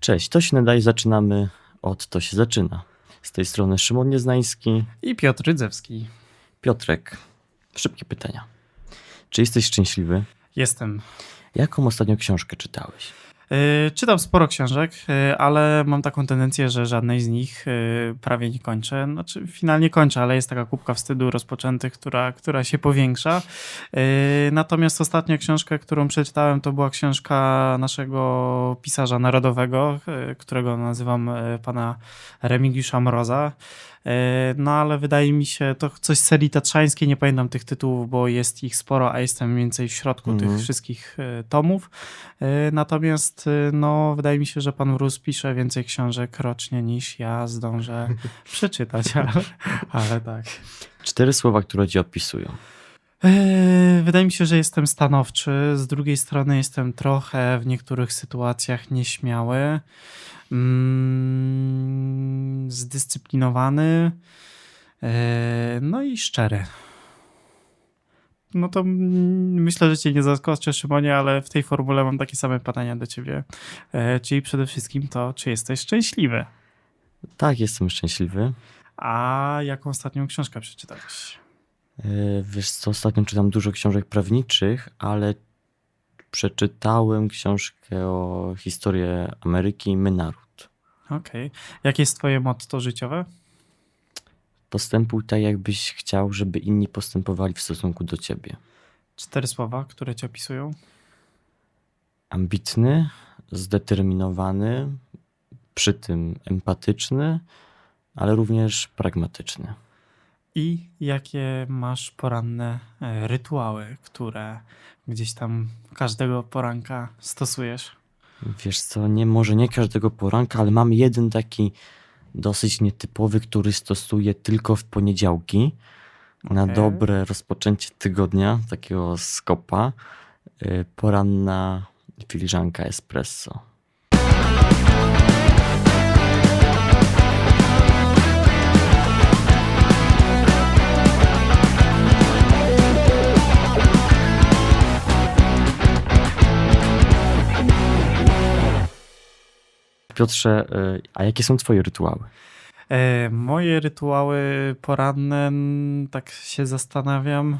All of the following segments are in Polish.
Cześć, to się nadaje, zaczynamy od To się zaczyna. Z tej strony Szymon Nieznański, I Piotr Rydzewski. Piotrek. Szybkie pytania. Czy jesteś szczęśliwy? Jestem. Jaką ostatnio książkę czytałeś? Yy, czytam sporo książek, yy, ale mam taką tendencję, że żadnej z nich yy, prawie nie kończę. Znaczy, finalnie kończę, ale jest taka kubka wstydu rozpoczętych, która, która się powiększa. Natomiast ostatnia książka, którą przeczytałem, to była książka naszego pisarza narodowego, którego nazywam pana Remigiusza Mroza. Yy, No ale wydaje mi się, to coś z serii tatrzańskiej, nie pamiętam tych tytułów, bo jest ich sporo, a jestem mniej więcej w środku Mhm. tych wszystkich yy, tomów. Yy, Natomiast no, wydaje mi się, że pan Mróz pisze więcej książek rocznie niż ja zdążę przeczytać, ale, ale tak. Cztery słowa, które cię opisują. Yy, Wydaje mi się, że jestem stanowczy. Z drugiej strony jestem trochę w niektórych sytuacjach nieśmiały. Mm, zdyscyplinowany. Yy, No i szczery. No to mm, myślę, że cię nie zaskoczę, Szymonie, ale w tej formule mam takie same pytania do ciebie. Yy, Czyli przede wszystkim to, czy jesteś szczęśliwy? Tak, jestem szczęśliwy. A jaką ostatnią książkę przeczytałeś? Yy, Wiesz co, ostatnio czytam dużo książek prawniczych, ale przeczytałem książkę o historii Ameryki My Naród. Okej. Jakie jest twoje motto życiowe? Postępuj tak, jakbyś chciał, żeby inni postępowali w stosunku do ciebie. Cztery słowa, które cię opisują. ambitny, zdeterminowany, przy tym empatyczny, ale również pragmatyczny. I jakie masz poranne e, rytuały, które gdzieś tam każdego poranka stosujesz? Wiesz co, nie może nie każdego poranka, ale mam jeden taki dosyć nietypowy, który stosuję tylko w poniedziałki na Okej. dobre rozpoczęcie tygodnia, takiego skopa. y, Poranna filiżanka espresso. Piotrze, y, a jakie są twoje rytuały? E, moje rytuały poranne, tak się zastanawiam.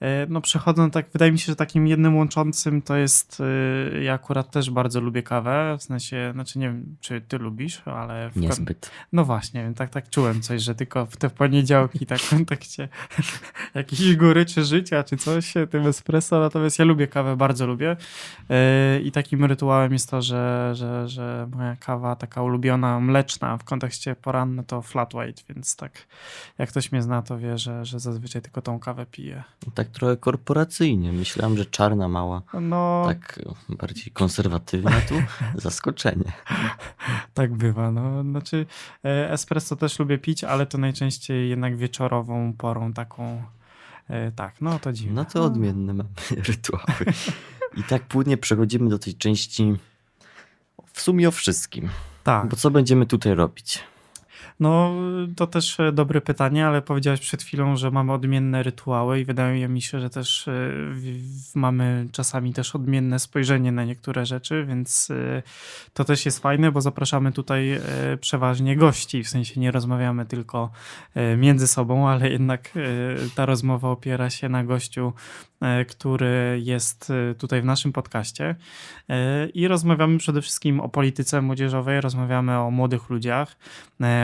E, no przechodzą tak, wydaje mi się, że takim jednym łączącym to jest, e, ja akurat też bardzo lubię kawę, w sensie, znaczy nie wiem, czy ty lubisz, ale... W Niezbyt. No właśnie, tak, tak czułem coś, że tylko w te poniedziałki tak w kontekście jakiejś góry czy życia, czy coś, tym espresso, natomiast ja lubię kawę, bardzo lubię Yy, i takim rytuałem jest to, że, że, że moja kawa taka ulubiona, mleczna w kontekście poranne to flat white, więc tak jak ktoś mnie zna, to wie, że, że zazwyczaj tylko tą kawę piję. Tak trochę korporacyjnie. Myślałem, że czarna mała, No, tak, bardziej konserwatywna tu. Zaskoczenie. tak bywa, no, znaczy e, espresso też lubię pić, ale to najczęściej jednak wieczorową porą taką, e, tak, no to dziwne. No to odmienne mamy rytuały. I tak płynnie przechodzimy do tej części w sumie o wszystkim. Tak. Bo co będziemy tutaj robić? No, to też e, dobre pytanie, ale powiedziałeś przed chwilą, że mamy odmienne rytuały i wydaje mi się, że też e, mamy czasami też odmienne spojrzenie na niektóre rzeczy, więc e, to też jest fajne, bo zapraszamy tutaj przeważnie gości, w sensie nie rozmawiamy tylko między sobą, ale jednak ta rozmowa opiera się na gościu, który jest tutaj w naszym podcaście. I rozmawiamy przede wszystkim o polityce młodzieżowej, rozmawiamy o młodych ludziach,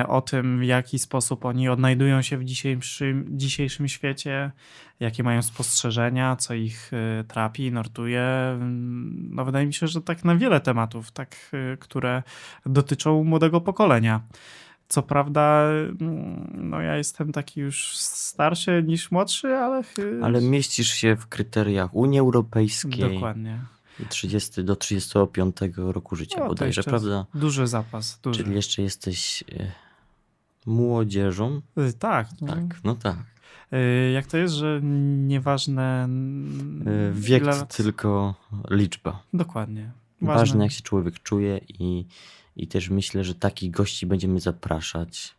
o tym, w jaki sposób oni odnajdują się w dzisiejszym, dzisiejszym świecie, jakie mają spostrzeżenia, co ich e, trapi, nurtuje. No, wydaje mi się, że tak na wiele tematów, tak, e, które dotyczą młodego pokolenia. Co prawda, mm, no ja jestem taki już starszy niż młodszy, ale. Ale mieścisz się w kryteriach Unii Europejskiej Dokładnie. 30 do 35 roku życia No, bodajże, prawda? Duży zapas. Duży. Czyli jeszcze jesteś y, młodzieżą. Y, Tak, no. Tak, no tak. Y, Jak to jest, że nieważne. Y, Wiek ile to tylko liczba. Dokładnie. Ważne, jak się człowiek czuje i, i też myślę, że takich gości będziemy zapraszać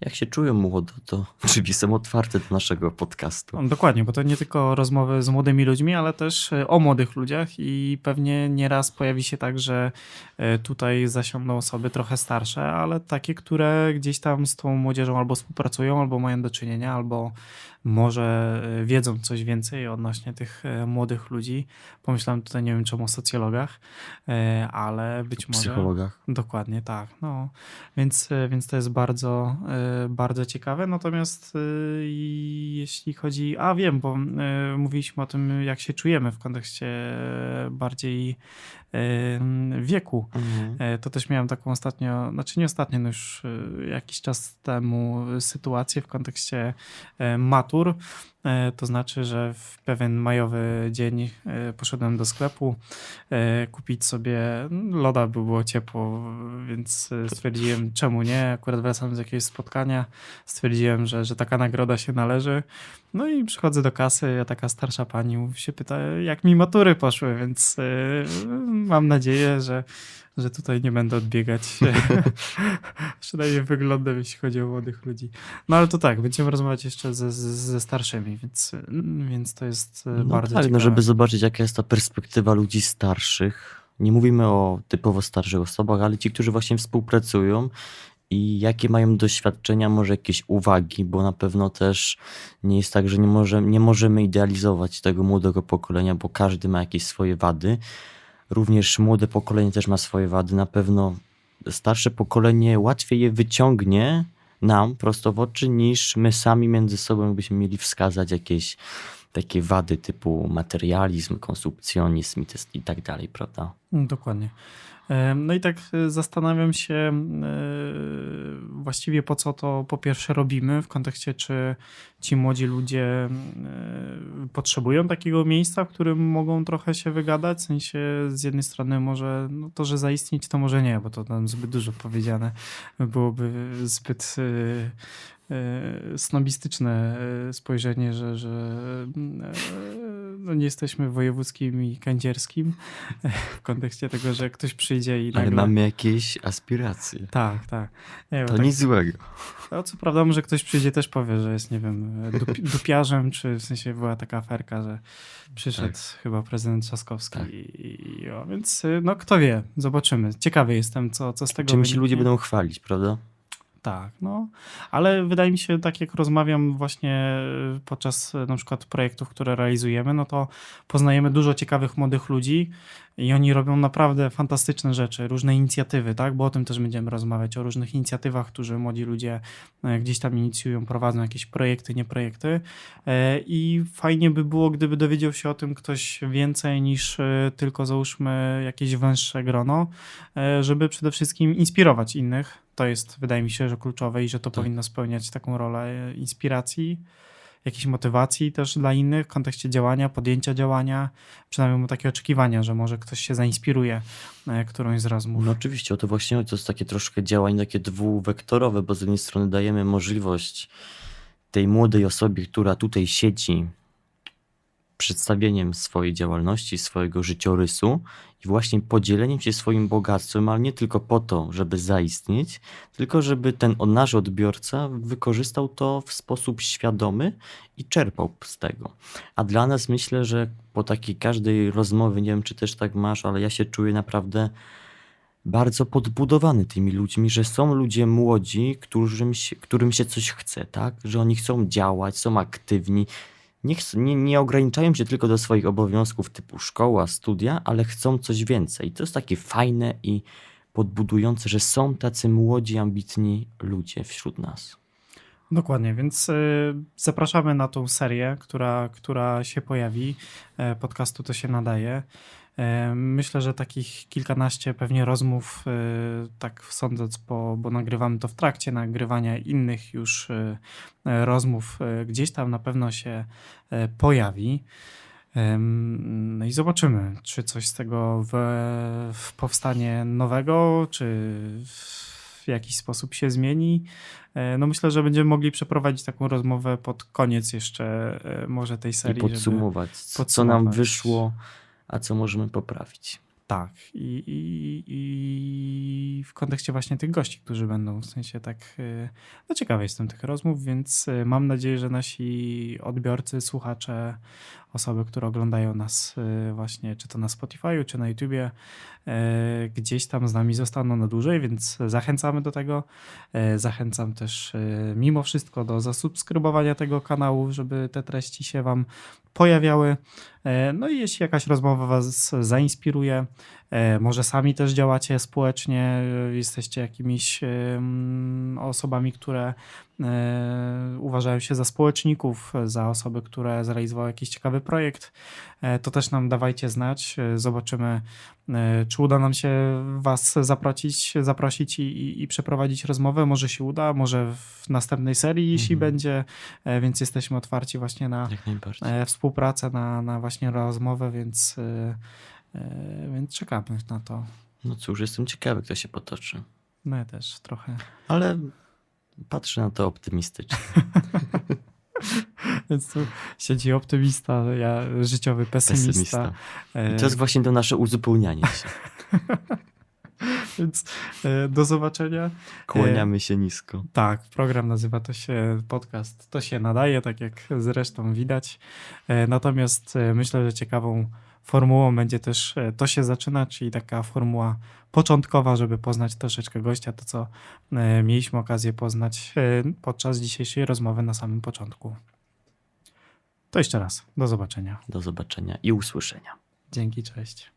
jak się czują młodo, to drzwi są otwarte do naszego podcastu. No, dokładnie, bo to nie tylko rozmowy z młodymi ludźmi, ale też e, o młodych ludziach i pewnie nieraz pojawi się tak, że e, tutaj zasiądą osoby trochę starsze, ale takie, które gdzieś tam z tą młodzieżą albo współpracują, albo mają do czynienia, albo może e, wiedzą coś więcej odnośnie tych e, młodych ludzi. Pomyślałem tutaj, nie wiem czemu o socjologach, e, ale być może... psychologach. Dokładnie tak. No. Więc, więc to jest bardzo, bardzo ciekawe. Natomiast jeśli chodzi. A wiem, bo mówiliśmy o tym, jak się czujemy w kontekście bardziej wieku. Mhm. To też miałem taką ostatnio, znaczy nie ostatnio, no już jakiś czas temu sytuację w kontekście e, maturo. E, To znaczy, że w pewien majowy dzień e, poszedłem do sklepu e, kupić sobie loda, by było ciepło, więc stwierdziłem, czemu nie. Akurat wracam z jakiegoś spotkania, stwierdziłem, że, że taka nagroda się należy. No i przychodzę do kasy, a taka starsza pani się pyta, jak mi matury poszły, więc mam nadzieję, że, że tutaj nie będę odbiegać. Przynajmniej wyglądem, jeśli chodzi o młodych ludzi. No ale to tak, będziemy rozmawiać jeszcze ze, ze, ze więc, więc to jest e, No bardzo tak, ciekawe. no żeby zobaczyć, jaka jest ta perspektywa ludzi starszych. Nie mówimy o typowo starszych osobach, ale ci, którzy właśnie współpracują i jakie mają doświadczenia, może jakieś uwagi, bo na pewno też nie jest tak, że nie, może, nie możemy idealizować tego młodego pokolenia, bo każdy ma jakieś swoje wady. Również młode pokolenie też ma swoje wady. Na pewno starsze pokolenie łatwiej je wyciągnie nam prosto w oczy, niż my sami między sobą byśmy mieli wskazać jakieś takie wady typu materializm, konsumpcjonizm i, tak dalej, prawda? Mm, Dokładnie. E, No i tak e, zastanawiam się e, właściwie po co to po pierwsze robimy, w kontekście czy ci młodzi ludzie potrzebują takiego miejsca, w którym mogą trochę się wygadać, w sensie z jednej strony może no to, że zaistnieć to może nie, bo to tam zbyt dużo powiedziane byłoby zbyt snobistyczne spojrzenie, że, że e, no nie jesteśmy wojewódzkim i kędzierskim w kontekście tego, że ktoś przyjdzie i Ale nagle... mamy jakieś aspiracje. Tak, tak. Nie, To tak, nic złego. no, co prawda może ktoś przyjdzie też powie, że jest, nie wiem, dupi, dupiarzem, czy w sensie była taka aferka, że przyszedł chyba prezydent Trzaskowski Tak. i, i o, więc y, no kto wie, zobaczymy. Ciekawy jestem, co, co z tego Czym się ludzie będą chwalić, prawda? Tak, no, ale wydaje mi się, tak jak rozmawiam właśnie y, podczas y, na przykład projektów, które realizujemy, no to poznajemy dużo ciekawych młodych ludzi i oni robią naprawdę fantastyczne rzeczy, różne inicjatywy, tak, bo o tym też będziemy rozmawiać, o różnych inicjatywach, które młodzi ludzie e, gdzieś tam inicjują, prowadzą jakieś projekty, nie projekty E, i fajnie by było, gdyby dowiedział się o tym ktoś więcej niż e, tylko załóżmy jakieś węższe grono, żeby przede wszystkim inspirować innych. To jest, wydaje mi się, że kluczowe i że to Tak. powinno spełniać taką rolę inspiracji, jakiejś motywacji też dla innych w kontekście działania, podjęcia działania. Przynajmniej mam takie oczekiwania, że może ktoś się zainspiruje e, którąś z rozmów. No oczywiście, o to właśnie. To jest takie troszkę działanie takie dwuwektorowe, bo z jednej strony dajemy możliwość tej młodej osobie, która tutaj siedzi, przedstawieniem swojej działalności, swojego życiorysu i właśnie podzieleniem się swoim bogactwem, ale nie tylko po to, żeby zaistnieć, tylko żeby ten nasz odbiorca wykorzystał to w sposób świadomy i czerpał z tego. A dla nas myślę, że po takiej każdej rozmowie, nie wiem czy też tak masz, ale ja się czuję naprawdę bardzo podbudowany tymi ludźmi, że są ludzie młodzi, którym się, którym się coś chce, tak? Że oni chcą działać, są aktywni. Nie, nie, nie ograniczają się tylko do swoich obowiązków typu szkoła, studia, ale chcą coś więcej. To jest takie fajne i podbudujące, że są tacy młodzi, ambitni ludzie wśród nas. Dokładnie, więc y, zapraszamy na tą serię, która, która się pojawi. E, podcastu to się nadaje. E, myślę, że takich kilkanaście pewnie rozmów, y, tak sądząc, bo, bo nagrywamy to w trakcie nagrywania innych już y, e, rozmów, gdzieś tam na pewno się pojawi. No i zobaczymy, czy coś z tego w, w powstanie nowego, czy w jakiś sposób się zmieni. E, No myślę, że będziemy mogli przeprowadzić taką rozmowę pod koniec jeszcze e, może tej I serii. żeby- podsumować, co nam podsumować. wyszło, a co możemy poprawić. Tak. I, i, I w kontekście właśnie tych gości, którzy będą, w sensie tak, y, no ciekawy jestem tych rozmów, więc mam nadzieję, że nasi odbiorcy, słuchacze, osoby, które oglądają nas y, właśnie, czy to na Spotify'u, czy na YouTubie, y, gdzieś tam z nami zostaną na dłużej, więc zachęcamy do tego. Y, Zachęcam też mimo wszystko do zasubskrybowania tego kanału, żeby te treści się Wam pojawiały. No i jeśli jakaś rozmowa Was zainspiruje, może sami też działacie społecznie, e, jesteście jakimiś osobami, które e, uważają się za społeczników, za osoby, które zrealizowały jakiś ciekawy projekt, e, to też nam dawajcie znać. E, Zobaczymy, e, czy uda nam się Was zaprosić, zaprosić i, i, i przeprowadzić rozmowę. Może się uda, może w następnej serii, jeśli Mhm. będzie, e, więc jesteśmy otwarci właśnie na, e, współpracę, na, na właśnie rozmowę, więc, e, e, więc czekamy na to. No cóż, jestem ciekawy, kto się potoczy. No ja też trochę. Ale patrzę na to optymistycznie. Więc tu siedzi optymista, ja życiowy pesymista. Pesymista. E, I to jest właśnie to nasze uzupełnianie się. Więc e, do zobaczenia. Kłaniamy się nisko. Tak, program nazywa to się podcast. To się nadaje, tak jak zresztą widać. E, Natomiast e, myślę, że ciekawą formułą będzie też e, to się zaczyna, czyli taka formuła początkowa, żeby poznać troszeczkę gościa, to co e, mieliśmy okazję poznać e, podczas dzisiejszej rozmowy na samym początku. To jeszcze raz. Do zobaczenia. Do zobaczenia i usłyszenia. Dzięki, cześć.